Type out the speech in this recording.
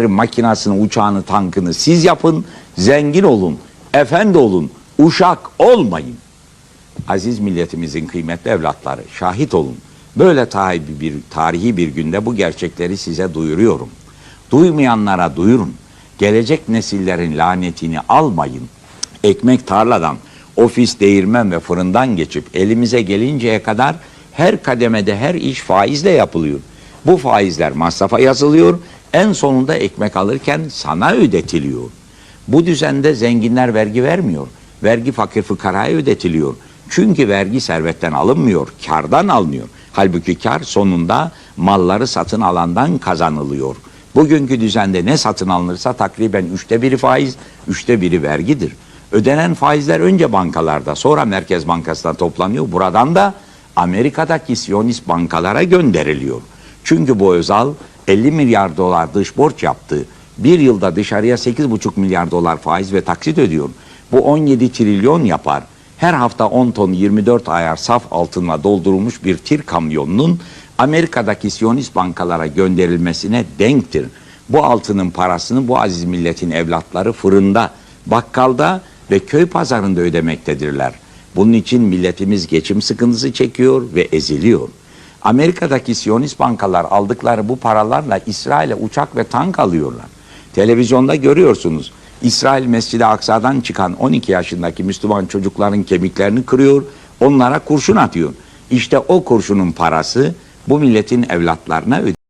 makinasını, uçağını, tankını siz yapın, zengin olun, efendi olun, uşak olmayın. Aziz milletimizin kıymetli evlatları, şahit olun. Böyle tarihi bir, tarihi bir günde bu gerçekleri size duyuruyorum. Duymayanlara duyurun. Gelecek nesillerin lanetini almayın. Ekmek tarladan, ofis, değirmen ve fırından geçip elimize gelinceye kadar her kademede her iş faizle yapılıyor. Bu faizler masrafa yazılıyor. En sonunda ekmek alırken sana ödetiliyor. Bu düzende zenginler vergi vermiyor. Vergi fakir fıkaraya ödetiliyor. Çünkü vergi servetten alınmıyor, kardan alınıyor. Halbuki kar sonunda malları satın alandan kazanılıyor. Bugünkü düzende ne satın alınırsa takriben üçte biri faiz, üçte biri vergidir. Ödenen faizler önce bankalarda, sonra Merkez Bankası'na toplanıyor. Buradan da Amerika'daki Siyonist bankalara gönderiliyor. Çünkü bu Özal 50 milyar dolar dış borç yaptı. Bir yılda dışarıya 8,5 milyar dolar faiz ve taksit ödüyor. Bu 17 trilyon yapar. Her hafta 10 ton 24 ayar saf altınla doldurulmuş bir tir kamyonunun Amerika'daki Siyonist bankalara gönderilmesine denktir. Bu altının parasını bu aziz milletin evlatları fırında, bakkalda ve köy pazarında ödemektedirler. Bunun için milletimiz geçim sıkıntısı çekiyor ve eziliyor. Amerika'daki Siyonist bankalar aldıkları bu paralarla İsrail'e uçak ve tank alıyorlar. Televizyonda görüyorsunuz. İsrail Mescid-i Aksa'dan çıkan 12 yaşındaki Müslüman çocukların kemiklerini kırıyor, onlara kurşun atıyor. İşte o kurşunun parası bu milletin evlatlarına ödeniyor.